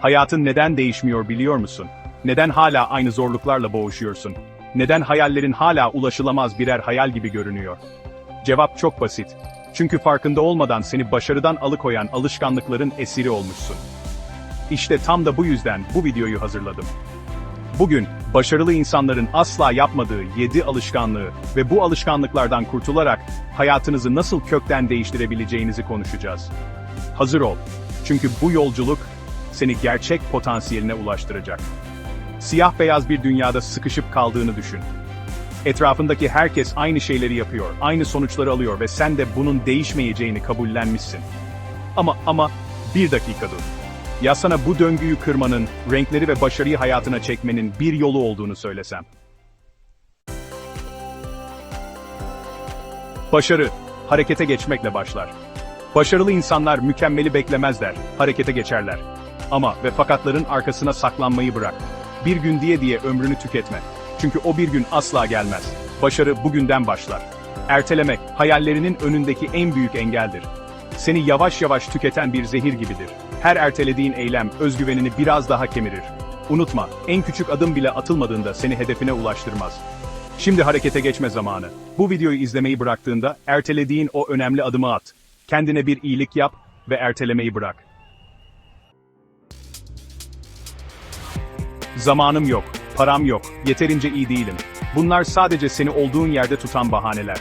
Hayatın neden değişmiyor biliyor musun? Neden hala aynı zorluklarla boğuşuyorsun? Neden hayallerin hala ulaşılamaz birer hayal gibi görünüyor? Cevap çok basit. Çünkü farkında olmadan seni başarıdan alıkoyan alışkanlıkların esiri olmuşsun. İşte tam da bu yüzden bu videoyu hazırladım. Bugün, başarılı insanların asla yapmadığı 7 alışkanlığı ve bu alışkanlıklardan kurtularak hayatınızı nasıl kökten değiştirebileceğinizi konuşacağız. Hazır ol. Çünkü bu yolculuk seni gerçek potansiyeline ulaştıracak. Siyah beyaz bir dünyada sıkışıp kaldığını düşün. Etrafındaki herkes aynı şeyleri yapıyor, aynı sonuçları alıyor ve sen de bunun değişmeyeceğini kabullenmişsin. Ama ama bir dakika dur. Ya sana bu döngüyü kırmanın, renkleri ve başarıyı hayatına çekmenin bir yolu olduğunu söylesem. Başarı, harekete geçmekle başlar. Başarılı insanlar mükemmeli beklemezler, harekete geçerler. Ama ve fakatların arkasına saklanmayı bırak. Bir gün diye diye ömrünü tüketme. Çünkü o bir gün asla gelmez. Başarı bugünden başlar. Ertelemek, hayallerinin önündeki en büyük engeldir. Seni yavaş yavaş tüketen bir zehir gibidir. Her ertelediğin eylem özgüvenini biraz daha kemirir. Unutma, en küçük adım bile atılmadığında seni hedefine ulaştırmaz. Şimdi harekete geçme zamanı. Bu videoyu izlemeyi bıraktığında ertelediğin o önemli adımı at. Kendine bir iyilik yap ve ertelemeyi bırak. Zamanım yok, param yok, yeterince iyi değilim. Bunlar sadece seni olduğun yerde tutan bahaneler.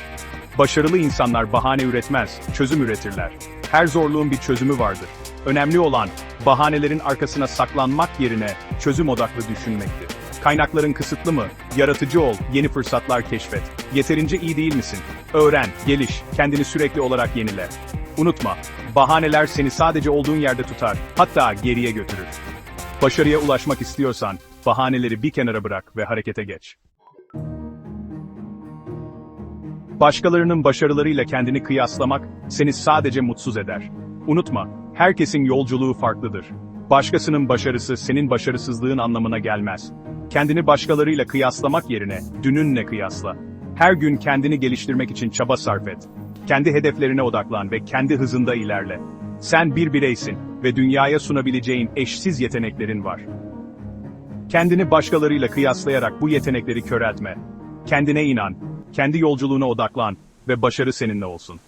Başarılı insanlar bahane üretmez, çözüm üretirler. Her zorluğun bir çözümü vardır. Önemli olan, bahanelerin arkasına saklanmak yerine çözüm odaklı düşünmektir. Kaynakların kısıtlı mı? Yaratıcı ol, yeni fırsatlar keşfet. Yeterince iyi değil misin? Öğren, geliş, kendini sürekli olarak yenile. Unutma, bahaneler seni sadece olduğun yerde tutar, hatta geriye götürür. Başarıya ulaşmak istiyorsan, bahaneleri bir kenara bırak ve harekete geç. Başkalarının başarılarıyla kendini kıyaslamak, seni sadece mutsuz eder. Unutma, herkesin yolculuğu farklıdır. Başkasının başarısı senin başarısızlığın anlamına gelmez. Kendini başkalarıyla kıyaslamak yerine, dününle kıyasla. Her gün kendini geliştirmek için çaba sarf et. Kendi hedeflerine odaklan ve kendi hızında ilerle. Sen bir bireysin ve dünyaya sunabileceğin eşsiz yeteneklerin var. Kendini başkalarıyla kıyaslayarak bu yetenekleri köreltme. Kendine inan, kendi yolculuğuna odaklan ve başarı seninle olsun.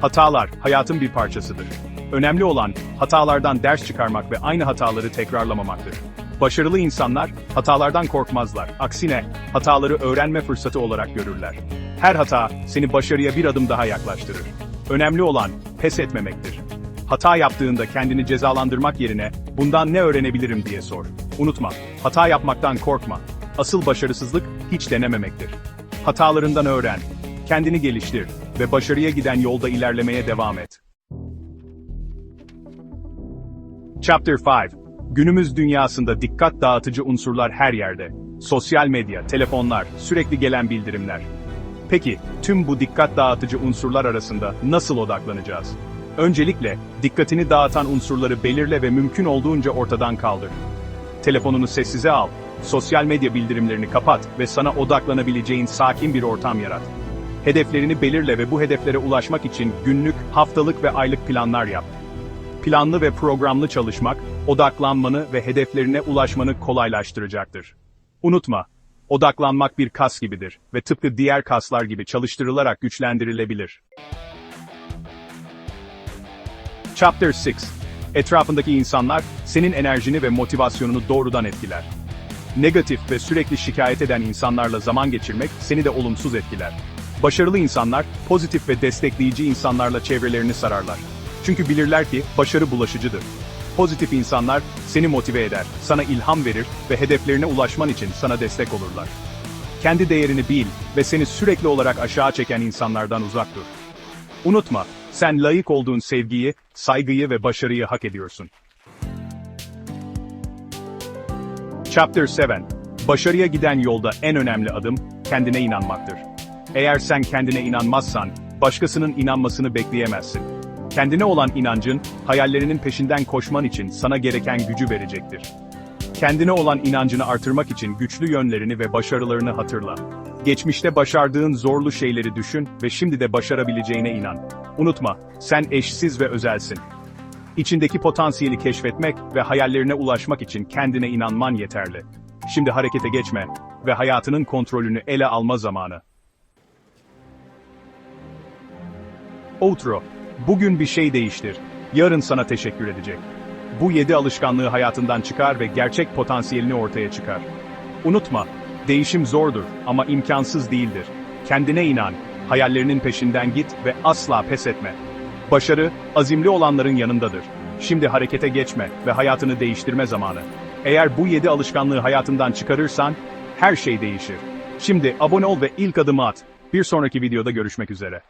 Hatalar, hayatın bir parçasıdır. Önemli olan, hatalardan ders çıkarmak ve aynı hataları tekrarlamamaktır. Başarılı insanlar, hatalardan korkmazlar. Aksine, hataları öğrenme fırsatı olarak görürler. Her hata, seni başarıya bir adım daha yaklaştırır. Önemli olan, pes etmemektir. Hata yaptığında kendini cezalandırmak yerine, bundan ne öğrenebilirim diye sor. Unutma, hata yapmaktan korkma. Asıl başarısızlık, hiç denememektir. Hatalarından öğren, kendini geliştir ve başarıya giden yolda ilerlemeye devam et. Chapter 5 Günümüz dünyasında dikkat dağıtıcı unsurlar her yerde. Sosyal medya, telefonlar, sürekli gelen bildirimler. Peki, tüm bu dikkat dağıtıcı unsurlar arasında nasıl odaklanacağız? Öncelikle, dikkatini dağıtan unsurları belirle ve mümkün olduğunca ortadan kaldır. Telefonunu sessize al, sosyal medya bildirimlerini kapat ve sana odaklanabileceğin sakin bir ortam yarat. Hedeflerini belirle ve bu hedeflere ulaşmak için günlük, haftalık ve aylık planlar yap. Planlı ve programlı çalışmak, odaklanmanı ve hedeflerine ulaşmanı kolaylaştıracaktır. Unutma, odaklanmak bir kas gibidir ve tıpkı diğer kaslar gibi çalıştırılarak güçlendirilebilir. Chapter 6 Etrafındaki insanlar, senin enerjini ve motivasyonunu doğrudan etkiler. Negatif ve sürekli şikayet eden insanlarla zaman geçirmek seni de olumsuz etkiler. Başarılı insanlar, pozitif ve destekleyici insanlarla çevrelerini sararlar. Çünkü bilirler ki başarı bulaşıcıdır. Pozitif insanlar seni motive eder, sana ilham verir ve hedeflerine ulaşman için sana destek olurlar. Kendi değerini bil ve seni sürekli olarak aşağı çeken insanlardan uzak dur. Unutma, sen layık olduğun sevgiyi, saygıyı ve başarıyı hak ediyorsun. Chapter 7 Başarıya giden yolda en önemli adım, kendine inanmaktır. Eğer sen kendine inanmazsan, başkasının inanmasını bekleyemezsin. Kendine olan inancın, hayallerinin peşinden koşman için sana gereken gücü verecektir. Kendine olan inancını artırmak için güçlü yönlerini ve başarılarını hatırla. Geçmişte başardığın zorlu şeyleri düşün ve şimdi de başarabileceğine inan. Unutma, sen eşsiz ve özelsin. İçindeki potansiyeli keşfetmek ve hayallerine ulaşmak için kendine inanman yeterli. Şimdi harekete geçme ve hayatının kontrolünü ele alma zamanı. Outro. Bugün bir şey değiştir. Yarın sana teşekkür edecek. Bu yedi alışkanlığı hayatından çıkar ve gerçek potansiyelini ortaya çıkar. Unutma, değişim zordur ama imkansız değildir. Kendine inan, hayallerinin peşinden git ve asla pes etme. Başarı, azimli olanların yanındadır. Şimdi harekete geçme ve hayatını değiştirme zamanı. Eğer bu yedi alışkanlığı hayatından çıkarırsan, her şey değişir. Şimdi abone ol ve ilk adımı at. Bir sonraki videoda görüşmek üzere.